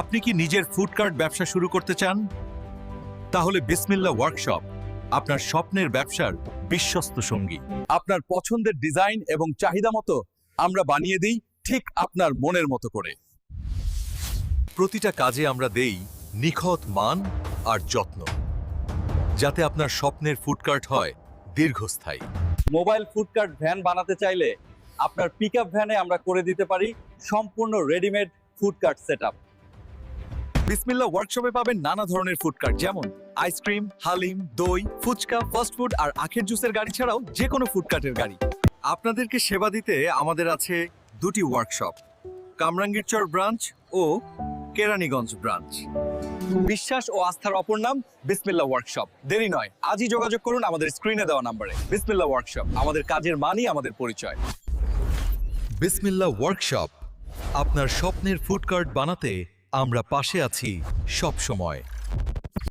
আপনি কি নিজের ফুড কার্ট ব্যবসা শুরু করতে চান? তাহলে বিসমিল্লা ওয়ার্কশপ আপনার স্বপ্নের ব্যবসার বিশ্বস্ত সঙ্গী। আপনার পছন্দের ডিজাইন এবং চাহিদা মতো আমরা বানিয়ে দিই ঠিক আপনার মনের মতো করে। প্রতিটা কাজে আমরা দেই নিখত মান আর যত্ন, যাতে আপনার স্বপ্নের ফুড কার্ট হয় দীর্ঘস্থায়ী। মোবাইল ফুড কার্ট ভ্যান বানাতে চাইলে আপনার পিক আপ ভ্যানে আমরা করে দিতে পারি সম্পূর্ণ রেডিমেড ফুড কার্ট সেট বিসমিল্লা ওয়ার্কশপে পাবেন নানা ধরনের ফুড কার্ট যেমন আইসক্রিম হালিম, দই, ফুচকা ফাস্ট ফুড আর আখের জুসের গাড়ি ছাড়াও যে কোনো ফুড কার্টের গাড়ি। আপনাদেরকে সেবা দিতে আমাদের আছে দুটি ওয়ার্কশপ কামরাঙ্গীরচর ব্রাঞ্চ ও কেরানীগঞ্জ ব্রাঞ্চ। বিশ্বাস ও আস্থার অপর নাম বিসমিল্লা ওয়ার্কশপ দেরি নয়, আজই যোগাযোগ করুন আমাদের স্ক্রিনে দেওয়া নাম্বারে বিসমিল্লা ওয়ার্কশপ আমাদের কাজের মানই আমাদের পরিচয়। বিসমিল্লা ওয়ার্কশপ আপনার স্বপ্নের ফুড কার্ট বানাতে আমরা পাশে আছি সব সময়